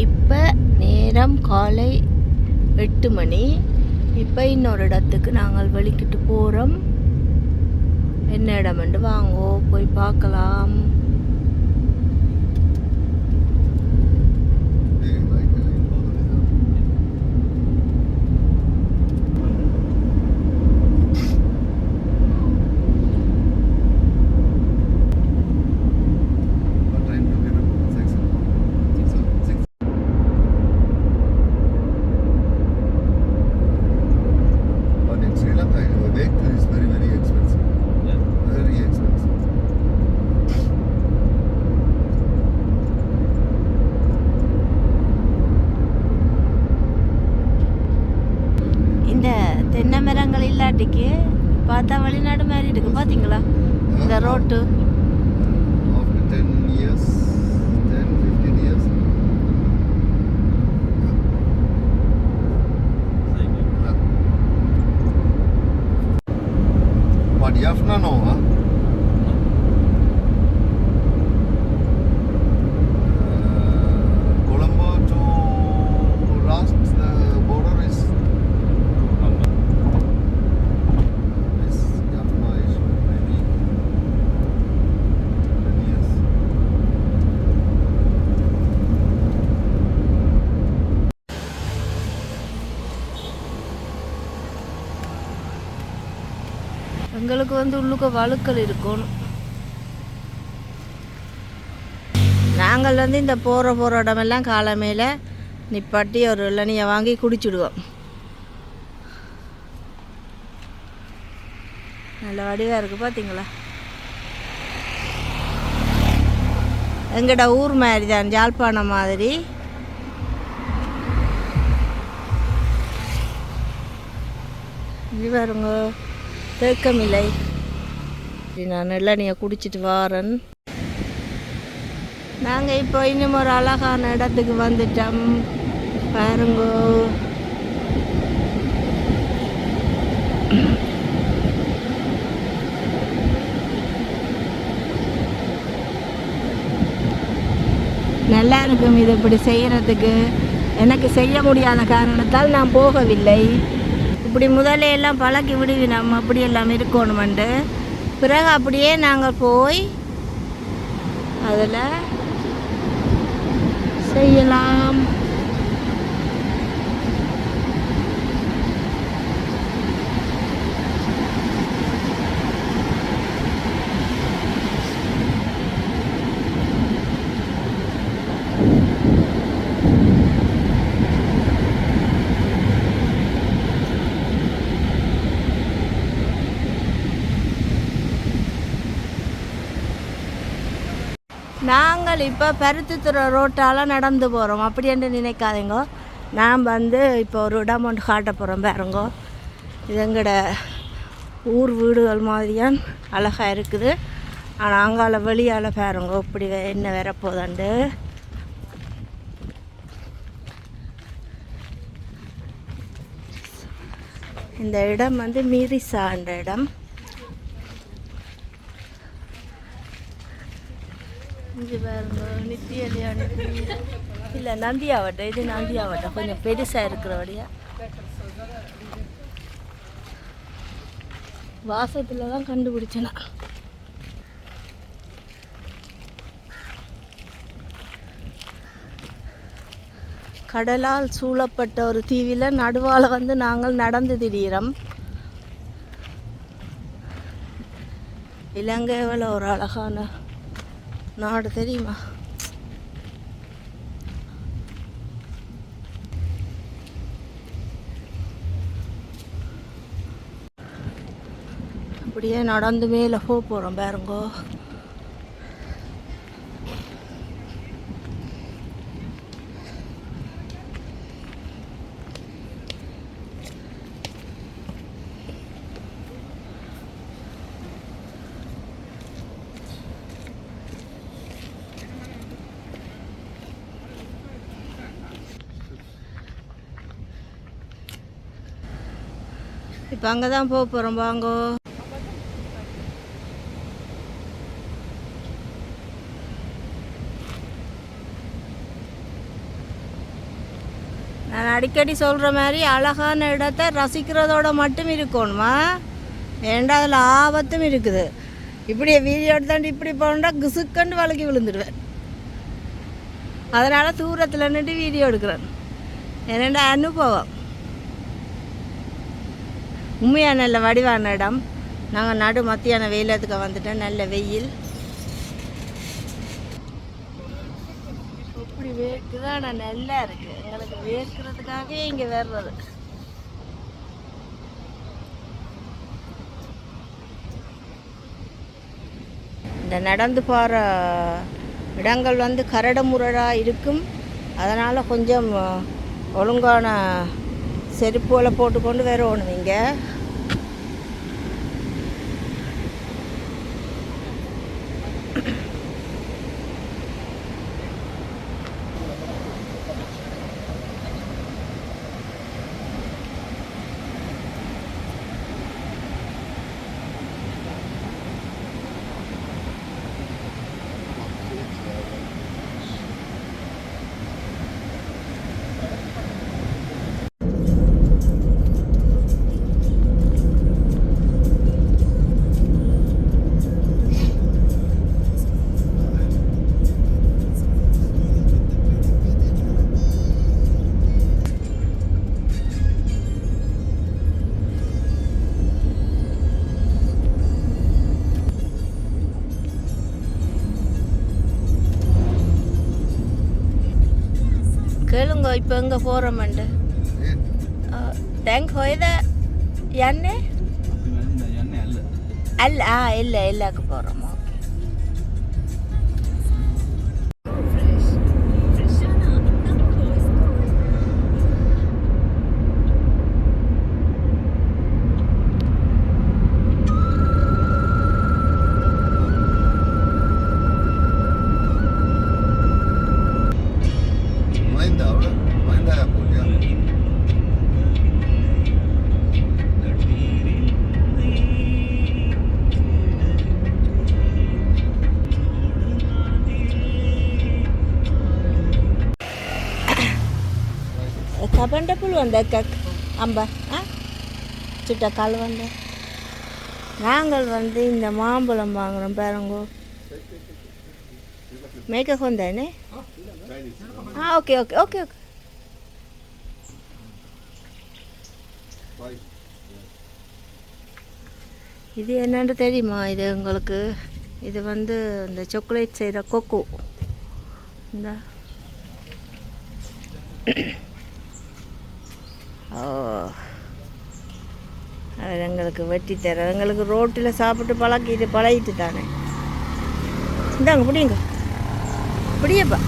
இப்போ நேரம் காலை எட்டு மணி. இப்போ இன்னொரு இடத்துக்கு நாங்கள் வெளிக்கிட்டு போகிறோம் என்ன இடம்ண்டு வாங்கோ போய் பார்க்கலாம். பார்த்தா வெளிநாடு மாதிரி இருக்கு பார்த்தீங்களா இந்த road After 10 years, 10, 15 years. But Yafna no, huh? வந்து உள்ளுக்க வழுக்கல் இருக்கும். நாங்கள் வந்து இந்த போகிற போகிற இடமெல்லாம் காலமையில் நிப்பாட்டி ஒரு இளநியை வாங்கி குடிச்சிடுவோம். நல்ல வடிவாக இருக்குது பார்த்தீங்களா எங்கட ஊர் மாதிரி தான் ஜாழ்ப்பாணம் மாதிரி. இவருங்க பாருங்க தேக்கமில்லை. நான் இளநியை குடிச்சிட்டு வாரேன். நாங்கள் இப்போ இன்னும் ஒரு அழகான இடத்துக்கு வந்துட்டோம். பாருங்கோ. நல்லா இருக்கும் இது இப்படி செய்கிறதுக்கு எனக்கு செய்ய முடியாத காரணத்தால் நான் போகவில்லை. இப்படி முதலையெல்லாம் எல்லாம் பழக்கி விடுவி நம்ம அப்படி எல்லாம் இருக்கணுமெண்டு பிறகு அப்படியே நாங்கள் போய் அதில் செய்யலாம். நாங்கள் இப்போ பருத்தித்துறை ரோட்டால் நடந்து போகிறோம் அப்படி என்று நினைக்காதீங்க. நான் வந்து இப்போ ஒரு இடம் ஒன்று காட்ட போகிறோம் பாருங்கோ. இது எங்களோட ஊர் வீடுகள் மாதிரியான் அழகாக இருக்குது. ஆனால் அங்கால வெளியால் பாருங்க இப்படி வே- என்ன வரப்போதாண்டு இந்த இடம் வந்து மீரிசான்ற இடம். இங்கே பாருங்க நித்திய இல்லை நந்தியாவட்டம் இது நந்தியாவட்டம் கொஞ்சம் பெருசாக இருக்கிறபடியா வாசத்தில் தான் கண்டுபிடிச்சேன் கடலால் சூழப்பட்ட ஒரு தீவில் நடுவால் வந்து நாங்கள் நடந்து திடீரம். இலங்கை எவ்வளோ ஒரு அழகான நாடு தெரியுமா? அப்படியே நடந்து மேலே போக போகிறோம் பாருங்கோ. இப்போ அங்கே தான் போக போகிறோம் வாங்கோ. நான் அடிக்கடி சொல்கிற மாதிரி அழகான இடத்த ரசிக்கிறதோட மட்டும் இருக்கணுமா? ஏண்டா அதில் ஆபத்தும் இருக்குது. இப்படி வீடியோ எடுத்தாண்டு இப்படி போனா கிசுக்கண்டு வழுக்கி விழுந்துடுவேன். அதனால் தூரத்தில் நின்று வீடியோ எடுக்கிறேன். என்னென்ன அனுபவம்? உண்மையாக நல்ல வடிவான இடம் நாங்கள் நடு மத்தியான வெயிலத்துக்கு வந்துட்டோம். நல்ல வெயில். இப்படி வேர்க்குது? ஆனால் நல்லா இருக்கு எங்களுக்கு வேர்க்கிறதுக்காகவே இங்கே வர்றது. இந்த நடந்து போகிற இடங்கள் வந்து கரடு முரடாக இருக்கும். அதனால் கொஞ்சம் ஒழுங்கான செருப்புகளை போட்டுக்கொண்டு வரணும் இங்கே இப்போ எங்கே போகிறோமண்டு தேங்க் ஹோயத எண்ணெய் அல்ல ஆ இல்லை இல்லைக்கு போகிறோம் kapan dah அம்ப ஆ? சுட்ட கால் வந்து. நாங்கள் வந்து இந்த மாம்பழம் வாங்குறோம் பாருங்கோ. மேக்க கொண்டானே ஆ ஓகே ஓகே ஓகே ஓகே இது என்னன்னு தெரியுமா? இது உங்களுக்கு? இது வந்து இந்த சாக்லேட் செய்கிற கொக்கோ இந்த. ஓ. அவர் எங்களுக்கு வெட்டி தர எங்களுக்கு ரோட்டில் சாப்பிட்டு பழக்கிட்டு பழகிட்டு தானே. இந்தாங்க பிடிங்க. பிடியப்பா.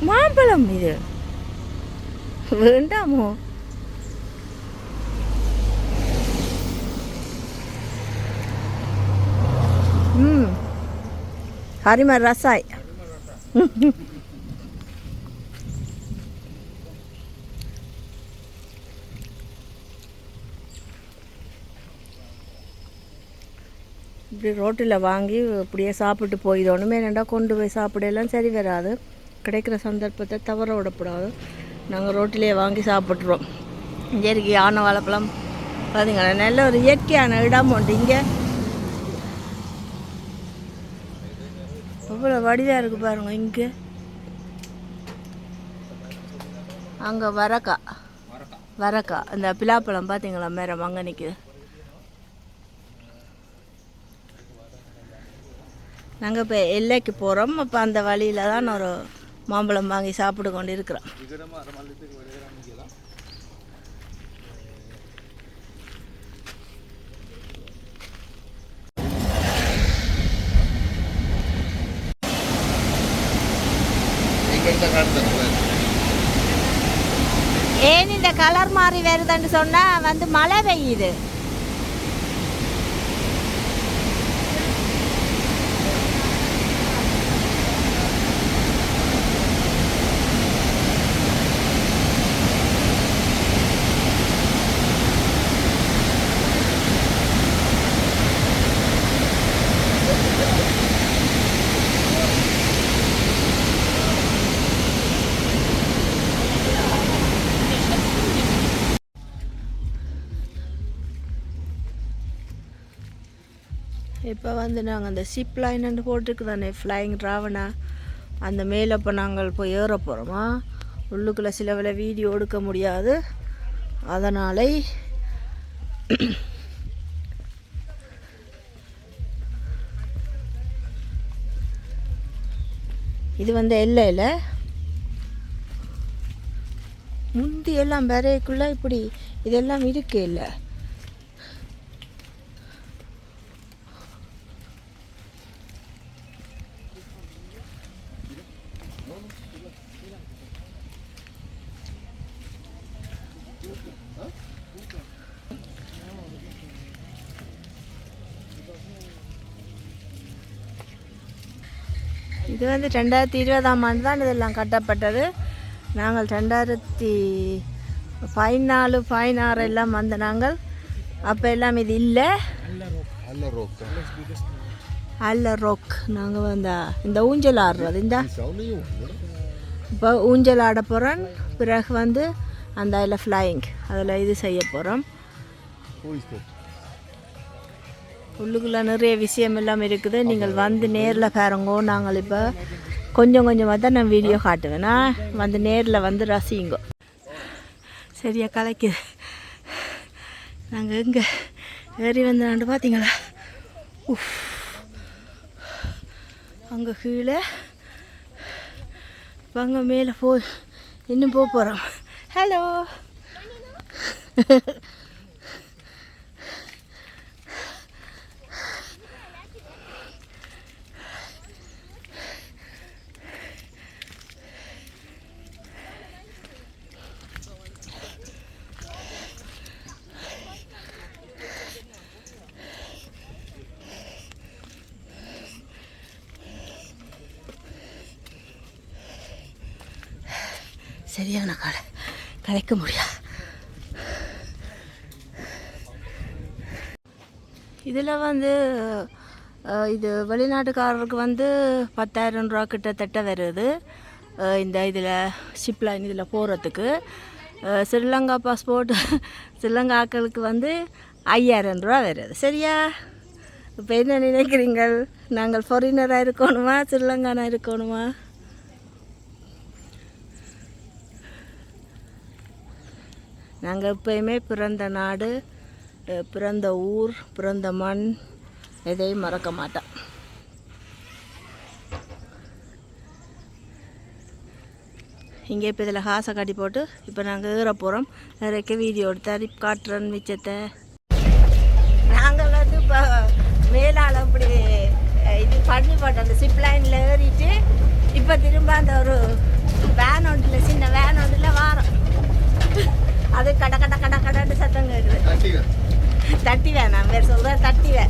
மாம்பழம் இது. வேண்டாமோ? ம். ஹரிம ரசாய். இப்படி ரோட்டில் வாங்கி இப்படியே சாப்பிட்டு போயிடணும். ஏனெண்டா கொண்டு போய் சாப்பிடலாம். சரி வராது. கிடைக்கிற சந்தர்ப்பத்தை தவற விடக்கூடாது. நாங்கள் ரோட்டிலேயே வாங்கி சாப்பிட்ருவோம் இயற்கை இருக்கு யானை வாழைப்பழம் பார்த்தீங்களா நல்ல ஒரு இயற்கையான இடம் உண்டு இங்கே. அவ்வளோ வடிவாக இருக்குது பாருங்க இங்கே. அங்கே வரக்கா. வரக்கா. இந்த பிலாப்பழம் பார்த்தீங்களா மேரம் அங்கே நிற்கிது நாங்கள் இப்போ எல்லைக்கு போகிறோம் அப்போ அந்த வழியில் தான் ஒரு மாம்பழம் வாங்கி சாப்பிட்டு கொண்டு இருக்கிறோம் ஏன் இந்த கலர் மாறி வருதுன்னு சொன்னால் வந்து மழை பெய்யுது. இப்போ வந்து நாங்கள் அந்த சிப் லைன்னு போட்டிருக்கு தானே ஃப்ளைங் ட்ராவனா அந்த மேலே இப்போ நாங்கள் போய் ஏற போகிறோமா உள்ளுக்குள்ளே சில வில வீடியோ எடுக்க முடியாது. அதனாலே இது வந்து எல்லையில். முந்தி எல்லாம் வரைக்குள்ள இப்படி இதெல்லாம் இருக்கு இல்லை. இது வந்து ரெண்டாயிரத்தி இருபதாம் ஆண்டு தான் இதெல்லாம் கட்டப்பட்டது. நாங்கள் ரெண்டாயிரத்தி பதினாலு பதினாறு எல்லாம் வந்த நாங்கள் அப்போ எல்லாம் இது இல்லை. அல்ல ரோக் நாங்கள் வந்து இந்த ஊஞ்சல் ஆடுறது இந்த இப்போ ஊஞ்சல் ஆட போகிறோம் பிறகு வந்து அந்த அதில் ஃப்ளையிங் அதில் இது செய்ய போகிறோம் உள்ளுக்குள்ளே நிறைய விஷயம் எல்லாம் இருக்குது. நீங்கள் வந்து நேரில் பாருங்கோ நாங்கள் இப்போ கொஞ்சம் கொஞ்சமாக தான் நான் வீடியோ காட்டுவேன்னா வந்து நேரில் வந்து ரசிங்கோ சரியா கலைக்குது நாங்கள் எங்கே ஏறி வந்தாண்டு பார்த்தீங்களா உஃப். அங்கே கீழே இப்போ அங்கே மேலே போ இன்னும் போக போகிறோம் ஹலோ சரியான கடை கலைக்க முடியாது இதில் வந்து இது வெளிநாட்டுக்காரருக்கு வந்து பத்தாயிரம் ரூபா கிட்டத்தட்ட வருது. இந்த இதில் ஷிப்லைன் இதில் போகிறதுக்கு ஸ்ரீலங்கா பாஸ்போர்ட் ஸ்ரீலங்காக்களுக்கு வந்து ஐயாயிரம் ரூபா வருது. சரியா? இப்போ என்ன நினைக்கிறீங்கள்? நாங்கள் ஃபாரினராக இருக்கணுமா? ஸ்ரீலங்கானா இருக்கணுமா? நாங்கள் எப்பயுமே பிறந்த நாடு பிறந்த ஊர் பிறந்த மண் எதையும் மறக்க மாட்டோம். இங்கே இப்போ இதில் காசை கட்டி போட்டு இப்போ நாங்கள் ஏற போகிறோம் நிறைய வீடியோ எடுத்து காட்டுறோம் மிச்சத்தை. அது கட கட கட கடன்னு சத்தம் கேட்குது Attiva. தட்டி வேணாம் வேறு சொல்கிற தட்டி வே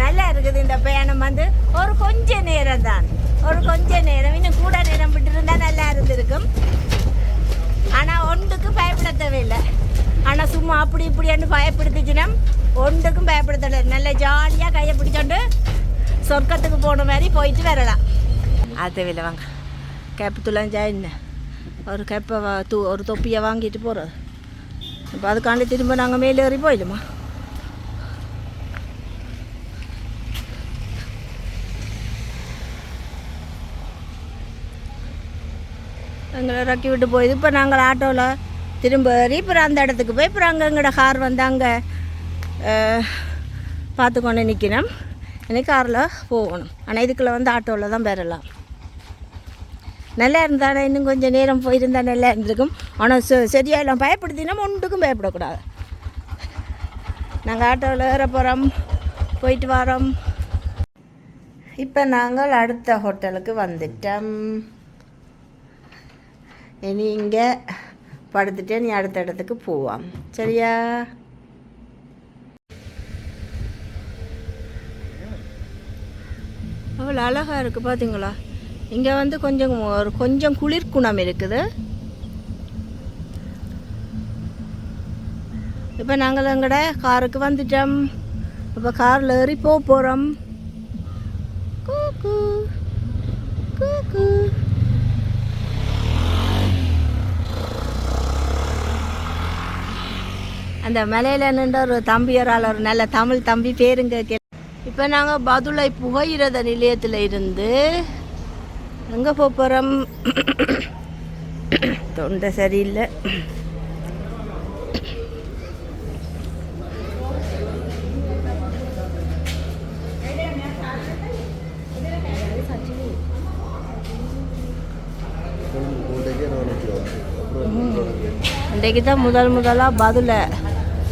நல்லா இருக்குது இந்த பயணம் வந்து ஒரு கொஞ்ச நேரம் தான் ஒரு கொஞ்ச நேரம் இன்னும் கூட நேரம் விட்டு இருந்தா நல்லா இருந்திருக்கும் ஆனால் ஒன்றுக்கும் பயப்பட தேவையில்லை ஆனால் சும்மா அப்படி இப்படின்னு பயப்படுத்துச்சுன்னா ஒன்றுக்கும் பயப்பட தேவையில்லை நல்ல ஜாலியாக கையை பிடிச்சோண்டு சொர்க்கத்துக்கு போன மாதிரி போயிட்டு வரலாம் அது தேவையில்லை வாங்க கேப்பத்துலாம் ஜாயின். ஒரு கேப்பை தூ ஒரு தொப்பியை வாங்கிட்டு போகிறது இப்போ அதுக்காண்டி திரும்ப நாங்கள் மேலே ஏறி போயிடுமா? எங்களை இறக்கி விட்டு போயிது. இப்போ நாங்கள் ஆட்டோவில் திரும்ப ஏறி அப்புறம் அந்த இடத்துக்கு போய் அப்புறம் அங்கே எங்களோட கார் வந்து அங்கே பார்த்து கொண்டு நிற்கணும் எனக்கு காரில் போகணும். ஆனால் இதுக்குள்ளே வந்து ஆட்டோவில் தான் பெறலாம் நல்லா இருந்தானே இன்னும் கொஞ்சம் நேரம் போயிருந்தா நல்லா இருந்திருக்கும் ஆனால் செ சரியா எல்லாம் பயப்படுத்தினா ஒன்றுக்கும் பயப்படக்கூடாது. நாங்கள் ஆட்டோவில் ஏற போகிறோம் போயிட்டு வரோம். இப்போ நாங்கள் அடுத்த ஹோட்டலுக்கு வந்துட்டோம். இனி இங்கே படுத்துட்டே நீ அடுத்த இடத்துக்கு போவாம். சரியா? அவ்வளோ அழகாக இருக்குது பார்த்தீங்களா இங்கே வந்து கொஞ்சம் ஒரு கொஞ்சம் குளிர்குணம் இருக்குது. இப்போ நாங்கள் எங்கட காருக்கு வந்துட்டோம். இப்போ காரில் ஏறி போக போகிறோம் அந்த மலையில் நின்ற ஒரு தம்பியரால் ஒரு நல்ல தமிழ் தம்பி பேருங்க கே இப்போ நாங்கள் பதுளை புகையிரத நிலையத்தில் இருந்து எங்கே போகிறோம் தொண்டை சரியில்லை. இன்றைக்கு தான் முதல் முதலாக பதில்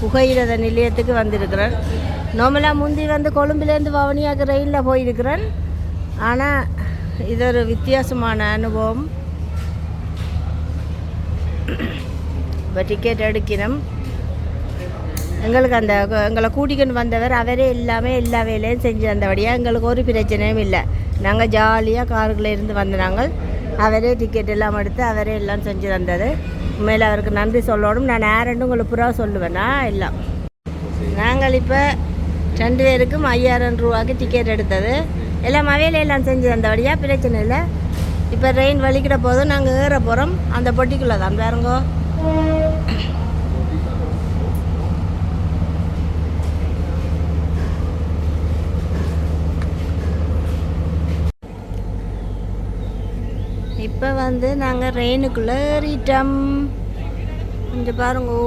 புகையிரத நிலையத்துக்கு வந்திருக்கிறேன். நார்மலாக முந்தி வந்து கொழும்புலேருந்து வவுனியாவுக்கு ரயிலில் போயிருக்கிறேன். ஆனால் இது ஒரு வித்தியாசமான அனுபவம் இப்போ டிக்கெட் எடுக்கணும் எங்களுக்கு அந்த எங்களை கூட்டிக்கொண்டு வந்தவர் அவரே எல்லாமே எல்லா வேலையும் செஞ்சு வந்தபடியாக எங்களுக்கு ஒரு பிரச்சனையும் இல்லை நாங்கள் ஜாலியாக காருக்குள்ளே இருந்து வந்த நாங்கள் அவரே டிக்கெட் எல்லாம் எடுத்து அவரே எல்லாம் செஞ்சு தந்தது உண்மையில் அவருக்கு நன்றி சொல்லணும் நான் நேரண்டு உங்களுக்கு புறா சொல்லுவேனா எல்லாம் நாங்கள் இப்போ ரெண்டு பேருக்கும் ஐயாயிரம் ரூபாய்க்கு டிக்கெட் எடுத்தது எல்லாம் மவையிலெல்லாம் செஞ்சது செஞ்சு வழியாக பிரச்சனை இல்லை. இப்போ ரெயின் வலிக்கிட போதும் நாங்கள் ஏற போகிறோம் அந்த பொட்டிக்குள்ளே தான் பாருங்கோ. இப்போ வந்து நாங்கள் ரெயினுக்குள்ளே ஏறிட்டோம். கொஞ்சம் பாருங்கோ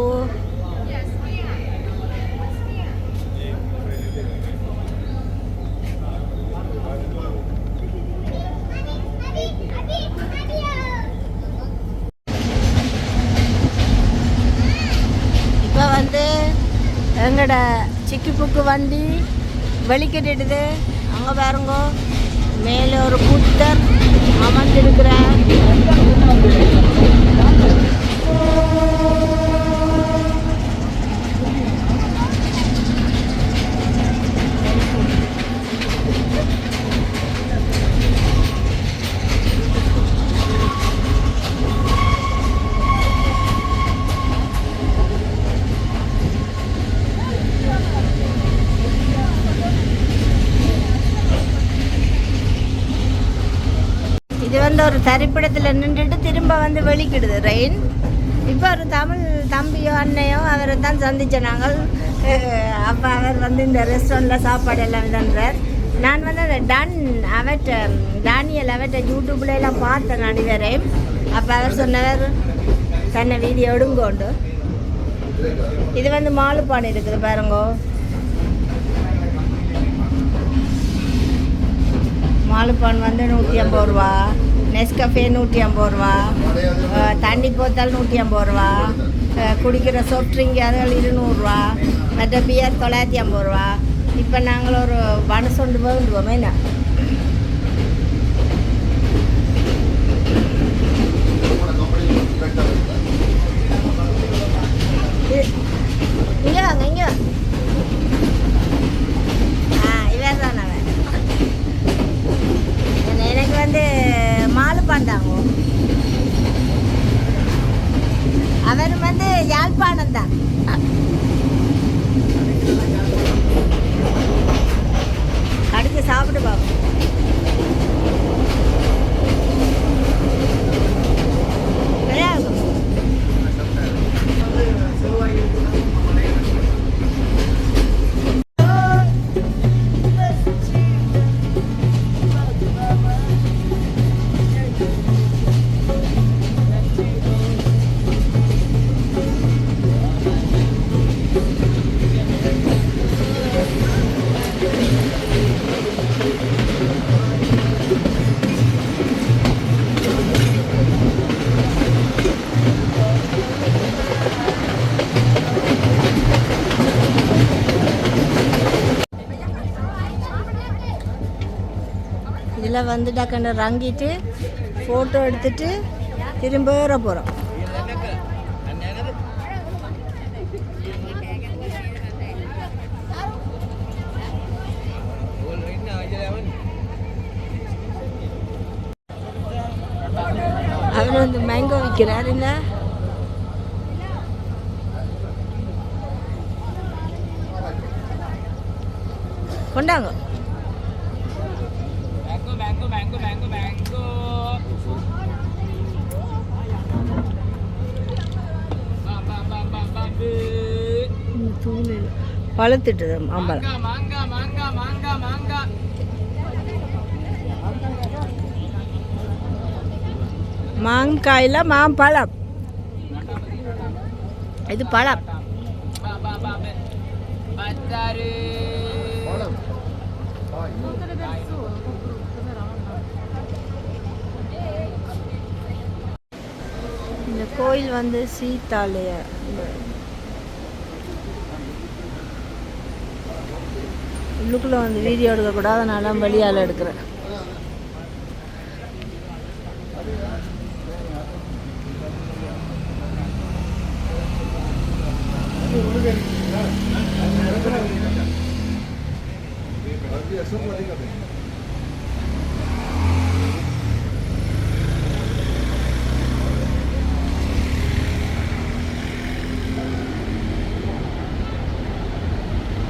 இப்போ வந்து எங்களோட சிக்கி புக்கு வண்டி வெளிக்கிட்டுடுது அங்கே பாருங்க மேலே ஒரு புத்தர் அமர்ந்திருக்கிறார். இது வந்து ஒரு தரிப்பிடத்தில் நின்றுட்டு திரும்ப வந்து வெளிக்கிடுது ரெயின் இப்போ ஒரு தமிழ் தம்பியோ அண்ணையோ அவரை தான் சந்தித்த நாங்கள். அப்போ அவர் வந்து இந்த ரெஸ்டாரண்ட்டில் சாப்பாடு எல்லாம் தந்தார் நான் வந்து அந்த டன் அவட்ட டானியல் அவட்ட யூடியூப்ல எல்லாம் பார்த்தேன் நடிகரையும் அப்போ அவர் சொன்னவர் தன்னை வீடியோ எடுங்கோண்டு இது வந்து மாலுப்பான் இருக்குது பாருங்கோ. மாலுப்பான் வந்து நூற்றி ஐம்பது ரூபா நெஸ்கஃபே நூற்றி ஐம்பது ரூபா தண்ணி போத்தால் நூற்றி ஐம்பது ரூபா குடிக்கிற சாஃப்ட் ட்ரிங்க் அதுகள் இருநூறுவா மற்ற பியர் தொள்ளாயிரத்தி ஐம்பது ரூபா. இப்போ நாங்கள் ஒரு பனசொண்டு வேண்டுவோமே என்ன? வந்து டக்குன்னு இறங்கிட்டு ஃபோட்டோ எடுத்துட்டு திரும்ப வர போகிறோம் அவர் வந்து மேங்கோ விற்கிறார் என்ன? கொண்டாங்க. பழுத்துட்டுது மாம்பழம் மாங்கா மாங்கா மாங்கா மாங்கா மாங்காயில் மாம்பழம். இது பழம். இந்த கோயில் வந்து சீதாலய உள்ளுக்குள்ளே வந்து வீடியோ எடுக்கக்கூடாது அதனால வெளியால் எடுக்கிறேன்.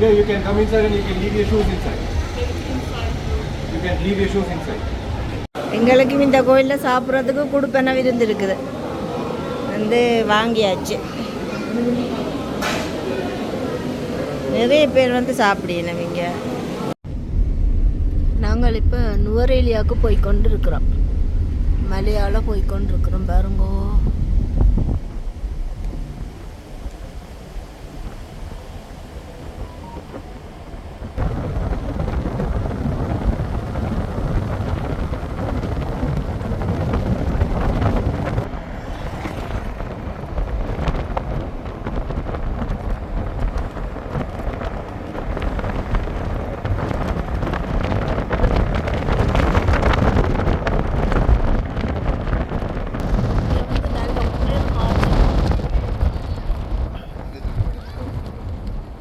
Yeah, you can come inside and you can leave your shoes inside. You can leave your shoes inside. எங்களுக்கும் இந்த கோயிலில் சாப்பிட்றதுக்கு கொடுப்பன விருந்து இருக்குது. வந்து வாங்கியாச்சு. நிறைய பேர் வந்து சாப்பிடணும் இங்கே. நாங்கள் இப்போ நுவரேலியாவுக்கு போய் கொண்டு இருக்கிறோம் மலையால் போய் கொண்டு இருக்கிறோம் பாருங்கோ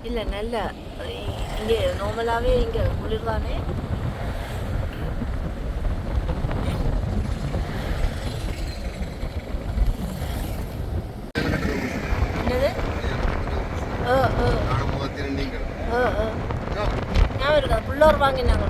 இல்லை நல்ல இங்கே நார்மலாகவே இங்கே குளிர்தானே என்னது ஓ ஓ ஓ ஓ ஞாபகம் இருக்கா புள்ளோர் வாங்கினாங்க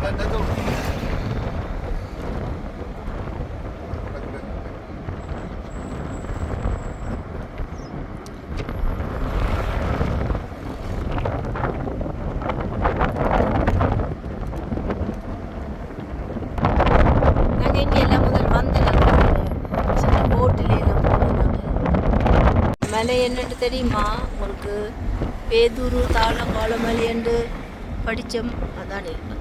நாங்கள் எல்லாம் முதல் வந்த சின்ன போட்டில் எல்லாம் போனாங்க. மலை என்னென்று தெரியுமா? உங்களுக்கு பேதூரு தாளங்கால மலை என்று படித்தோம் அதான் இருக்கு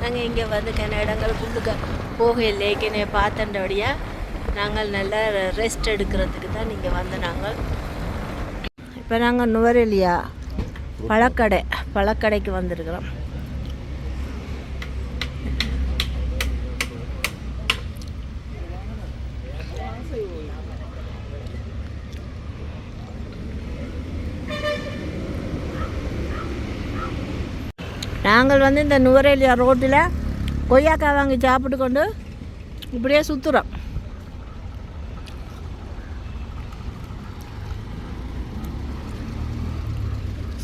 நாங்கள் இங்கே வந்து கிண இடங்களுக்குள்ளுக்க போகையில் கிணை பார்த்தண்டபடியாக நாங்கள் நல்லா ரெஸ்ட் எடுக்கிறதுக்கு தான் நீங்கள் வந்து நாங்கள். இப்போ நாங்கள் நுவரெலியா பழக்கடை பழக்கடைக்கு வந்திருக்கிறோம். நாங்கள் வந்து இந்த நுவரெலியா ரோட்டில் கொய்யாக்காய் வாங்கி சாப்பிட்டு கொண்டு இப்படியே சுற்றுறோம்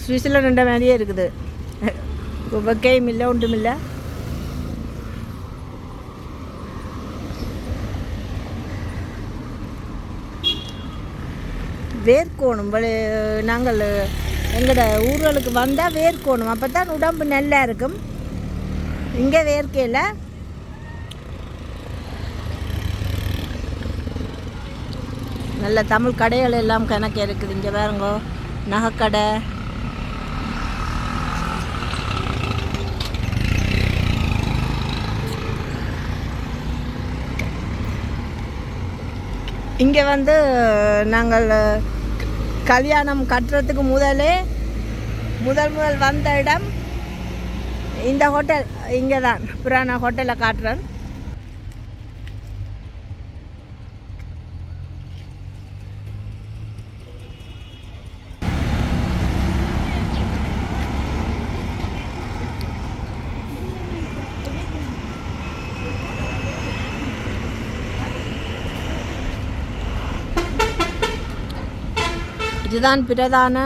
சுவிட்சர்லாண்ட் மாதிரியே இருக்குது. வெக்கையும் இல்லை ஒன்றும் இல்லை வேர்க்கோணும் நாங்கள் எங்களோட ஊர்களுக்கு வந்தால் வேர்க்கோணும். அப்போ தான் உடம்பு நல்லா இருக்கும். இங்கே வேர்க்கையில். நல்ல தமிழ் கடைகள் எல்லாம் கணக்கு இருக்குது. இங்கே பாருங்கோ நகைக்கடை. இங்கே வந்து நாங்கள் கல்யாணம் கட்டுறதுக்கு முதலே முதல் முதல் வந்த இடம் இந்த ஹோட்டல் இங்கே தான் புராண ஹோட்டலை காட்டுறேன் இதுதான் பிரதான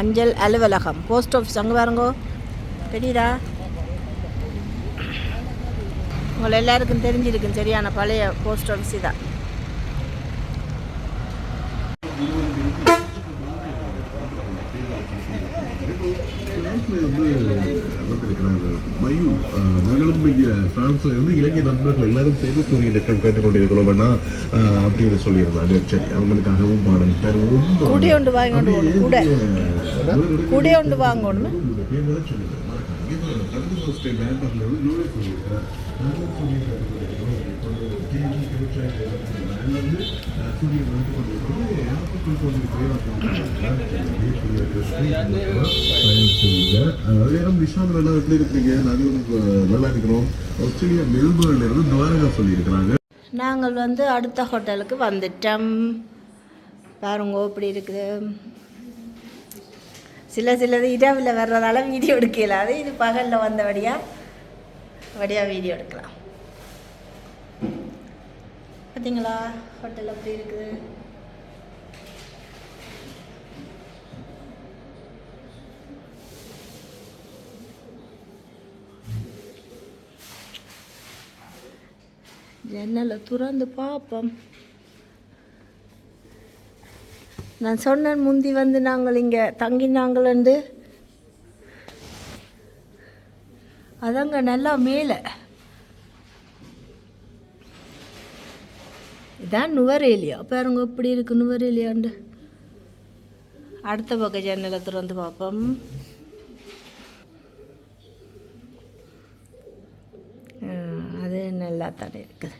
அஞ்சல் அலுவலகம். போஸ்ட் ஆஃபீஸ் அங்கே பாருங்கோ. தெரியுதா? உங்களை எல்லாருக்கும் தெரிஞ்சிருக்கும் சரியான பழைய போஸ்ட் ஆஃபீஸ் தான் பிரான்ஸ்ல வந்து வந்திருக்கிறாங்க மயூ அஹ், நாங்களும் இங்க பிரான்ஸ்ல இருந்து இலங்கை நண்பர்கள் எல்லாரும் சேர்ந்து சூரிய இலக்கம் கேட்டுக்கொண்டிருக்கிறோம் அஹ், அப்படின்னு சொல்லியிருந்தாங்க சரி அவங்களுக்காகவும் பாடல் தருவோம் கூடை ஒன்று வாங்கி கொண்டு கூட. கூடை ஒன்று வாங்கணும். விஷால் நல்லா எப்படி இருக்கீங்க நாங்களும் அஹ், நல்லா இருக்கிறோம் ஆஸ்திரேலியா மெல்பர்ன்ல இருந்து துவாரகா சொல்லியிருக்கிறாங்க நாங்கள் வந்து அடுத்த ஹோட்டலுக்கு வந்துட்டோம். பாருங்க இப்படி இருக்குது. சில சிலது இரவில் வர்றதால வீடியோ எடுக்கலாது இது பகலில் வந்தபடியாக வடியா வீடியோ எடுக்கலாம். பார்த்தீங்களா ஹோட்டல் எப்படி இருக்குது. ஜன்னலை துறந்து பார்ப்போம். நான் சொன்னேன் முந்தி வந்து நாங்கள் இங்கே தங்கினாங்களேண்டு அதங்க நல்லா மேலே. இதான் நுவரேலியா. பாருங்க இப்படி இருக்கு நுவரேலியாண்டு. அடுத்த பக்கம் ஜன்னலை திறந்து பார்ப்போம். அது நல்லா தானே இருக்குது.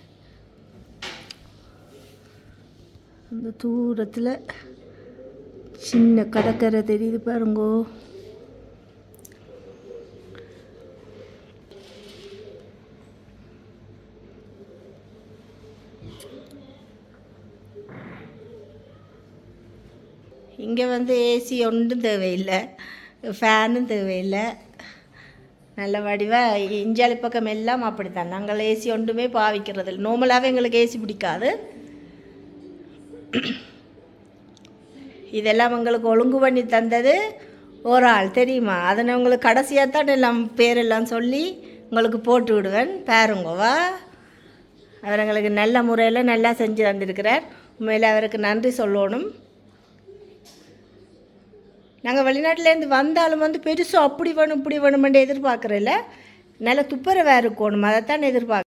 அந்த தூரத்தில் சின்ன கடற்கரை தெரியுது பாருங்கோ. இங்கே வந்து ஏசி ஒன்றும் தேவையில்லை. ஃபேனும் தேவையில்லை. நல்ல வடிவாக இஞ்சாலி பக்கம் எல்லாம் அப்படித்தான். நாங்கள் ஏசி ஒன்றுமே பாவிக்கிறது இல்லை நார்மலாகவே எங்களுக்கு ஏசி பிடிக்காது. இதெல்லாம் உங்களுக்கு ஒழுங்கு பண்ணி தந்தது ஒரு ஆள் தெரியுமா? அதனை உங்களுக்கு கடைசியாக தான் எல்லாம் பேரெல்லாம் சொல்லி உங்களுக்கு போட்டு விடுவேன். பாருங்கவா. அவர் எங்களுக்கு நல்ல முறையில் நல்லா செஞ்சு தந்திருக்கிறார். உண்மையில் அவருக்கு நன்றி சொல்லணும். நாங்கள் வெளிநாட்டிலேருந்து வந்தாலும் வந்து பெருசாக அப்படி வேணும் இப்படி வேணுமென்று எதிர்பார்க்குறதில்ல. நல்ல துப்புரவாக இருக்கணும். அதைத்தான் எதிர்பார்க்க